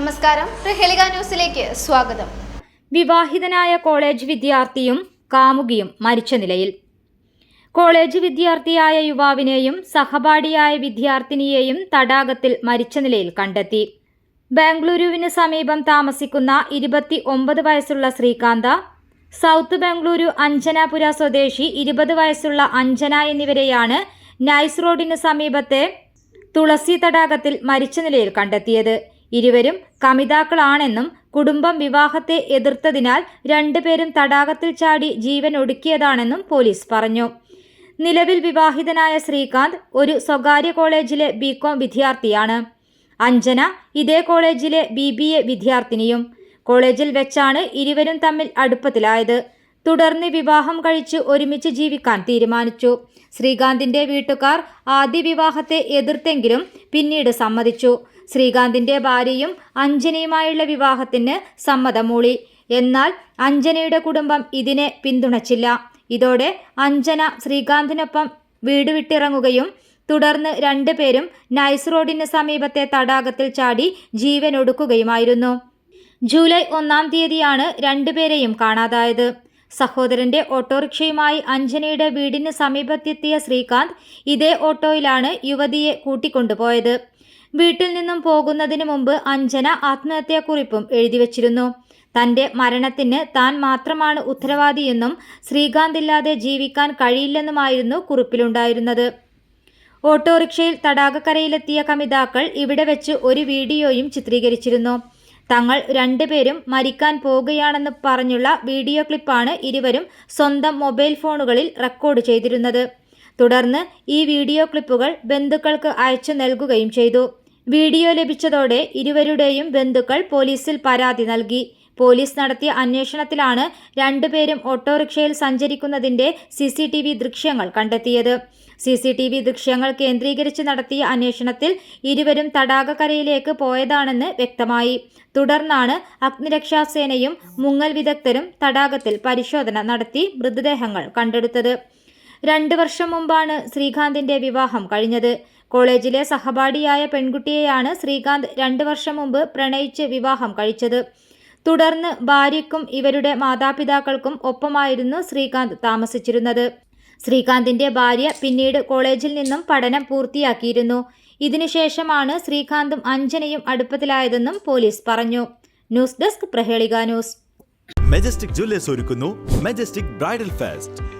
നമസ്കാരം. പ്രഹേളിക ന്യൂസിലേക്ക് സ്വാഗതം. വിവാഹിതനായ കോളേജ് വിദ്യാർത്ഥിയും കാമുകിയും മരിച്ച നിലയിൽ. കോളേജ് വിദ്യാർത്ഥിയായ യുവാവിനെയും സഹപാഠിയായ വിദ്യാർത്ഥിനിയെയും തടാകത്തിൽ മരിച്ച നിലയിൽ കണ്ടെത്തി. ബാംഗ്ലൂരുവിന് സമീപം താമസിക്കുന്ന ഇരുപത്തി ഒമ്പത് വയസ്സുള്ള ശ്രീകാന്ത സൗത്ത് ബംഗളൂരു അഞ്ജനാപുര സ്വദേശി ഇരുപത് വയസ്സുള്ള അഞ്ജന എന്നിവരെയാണ് നൈസ് റോഡിന് സമീപത്തെ തുളസി തടാകത്തിൽ മരിച്ച നിലയിൽ കണ്ടെത്തിയത്. ഇരുവരും കമിതാക്കളാണെന്നും കുടുംബം വിവാഹത്തെ എതിർത്തതിനാൽ രണ്ടുപേരും തടാകത്തിൽ ചാടി ജീവൻ ഒടുക്കിയതാണെന്നും പോലീസ് പറഞ്ഞു. നിലവിൽ വിവാഹിതനായ ശ്രീകാന്ത് ഒരു സ്വകാര്യ കോളേജിലെ ബികോം വിദ്യാർത്ഥിയാണ്. അഞ്ജന ഇതേ കോളേജിലെ ബി ബി എ വിദ്യാർത്ഥിനിയും. കോളേജിൽ വെച്ചാണ് ഇരുവരും തമ്മിൽ അടുപ്പത്തിലായത്. തുടർന്ന് വിവാഹം കഴിച്ച് ഒരുമിച്ച് ജീവിക്കാൻ തീരുമാനിച്ചു. ശ്രീകാന്തിന്റെ വീട്ടുകാർ ആദ്യ വിവാഹത്തെ എതിർത്തെങ്കിലും പിന്നീട് സമ്മതിച്ചു. ശ്രീകാന്തിന്റെ ഭാര്യയും അഞ്ജനയുമായുള്ള വിവാഹത്തിന് സമ്മതമൂളി. എന്നാൽ അഞ്ജനയുടെ കുടുംബം ഇതിനെ പിന്തുണച്ചില്ല. ഇതോടെ അഞ്ജന ശ്രീകാന്തിനൊപ്പം വീട് വിട്ടിറങ്ങുകയും തുടർന്ന് രണ്ടുപേരും നൈസ് റോഡിന് സമീപത്തെ തടാകത്തിൽ ചാടി ജീവൻ ഒടുക്കുകയുമായിരുന്നു. ജൂലൈ ഒന്നാം തീയതിയാണ് രണ്ടുപേരെയും കാണാതായത്. സഹോദരന്റെ ഓട്ടോറിക്ഷയുമായി അഞ്ജനയുടെ വീടിന് സമീപത്തെത്തിയ ശ്രീകാന്ത് ഇതേ ഓട്ടോയിലാണ് യുവതിയെ കൂട്ടിക്കൊണ്ടുപോയത്. വീട്ടിൽ നിന്നും പോകുന്നതിന് മുമ്പ് അഞ്ജന ആത്മഹത്യാക്കുറിപ്പും എഴുതിവച്ചിരുന്നു തന്റെ മരണത്തിന് താൻ മാത്രമാണ് ഉത്തരവാദിയെന്നും ശ്രീകാന്ത് ഇല്ലാതെ ജീവിക്കാൻ കഴിയില്ലെന്നുമായിരുന്നു കുറിപ്പിലുണ്ടായിരുന്നത്. ഓട്ടോറിക്ഷയിൽ തടാകക്കരയിലെത്തിയ കമിതാക്കൾ ഇവിടെ വെച്ച് ഒരു വീഡിയോയും ചിത്രീകരിച്ചിരുന്നു. തങ്ങൾ രണ്ടുപേരും മരിക്കാൻ പോകുകയാണെന്ന് പറഞ്ഞുള്ള വീഡിയോ ക്ലിപ്പാണ് ഇരുവരും സ്വന്തം മൊബൈൽ ഫോണുകളിൽ റെക്കോർഡ് ചെയ്തിരുന്നത്. തുടർന്ന് ഈ വീഡിയോ ക്ലിപ്പുകൾ ബന്ധുക്കൾക്ക് അയച്ചു നൽകുകയും ചെയ്തു. വീഡിയോ ലഭിച്ചതോടെ ഇരുവരുടെയും ബന്ധുക്കൾ പോലീസിൽ പരാതി നൽകി. പോലീസ് നടത്തിയ അന്വേഷണത്തിലാണ് രണ്ടുപേരും ഓട്ടോറിക്ഷയിൽ സഞ്ചരിക്കുന്നതിന്റെ സി സി ടി വി ദൃശ്യങ്ങൾ കണ്ടെത്തിയത്. സി സി ടി വി ദൃശ്യങ്ങൾ കേന്ദ്രീകരിച്ച് നടത്തിയ അന്വേഷണത്തിൽ ഇരുവരും തടാകക്കരയിലേക്ക് പോയതാണെന്ന് വ്യക്തമായി. തുടർന്നാണ് അഗ്നിരക്ഷാസേനയും മുങ്ങൽ വിദഗ്ധരും തടാകത്തിൽ പരിശോധന നടത്തി മൃതദേഹങ്ങൾ കണ്ടെടുത്തത്. രണ്ടു വർഷം മുമ്പാണ് ശ്രീകാന്തിന്റെ വിവാഹം കഴിഞ്ഞത്. കോളേജിലെ സഹപാഠിയായ പെൺകുട്ടിയെയാണ് ശ്രീകാന്ത് രണ്ട് വർഷം മുമ്പ് പ്രണയിച്ച് വിവാഹം കഴിച്ചത്. തുടർന്ന് ഭാര്യയ്ക്കും ഇവരുടെ മാതാപിതാക്കൾക്കും ഒപ്പമായിരുന്നു ശ്രീകാന്ത് താമസിച്ചിരുന്നത്. ശ്രീകാന്തിന്റെ ഭാര്യ പിന്നീട് കോളേജിൽ നിന്നും പഠനം പൂർത്തിയാക്കിയിരുന്നു. ഇതിനുശേഷമാണ് ശ്രീകാന്തും അഞ്ജനയും അടുപ്പത്തിലായതെന്നും പോലീസ് പറഞ്ഞു. News desk Prahelika news. Majestic jewellers ഒരുക്കുന്നു. Majestic bridal fest.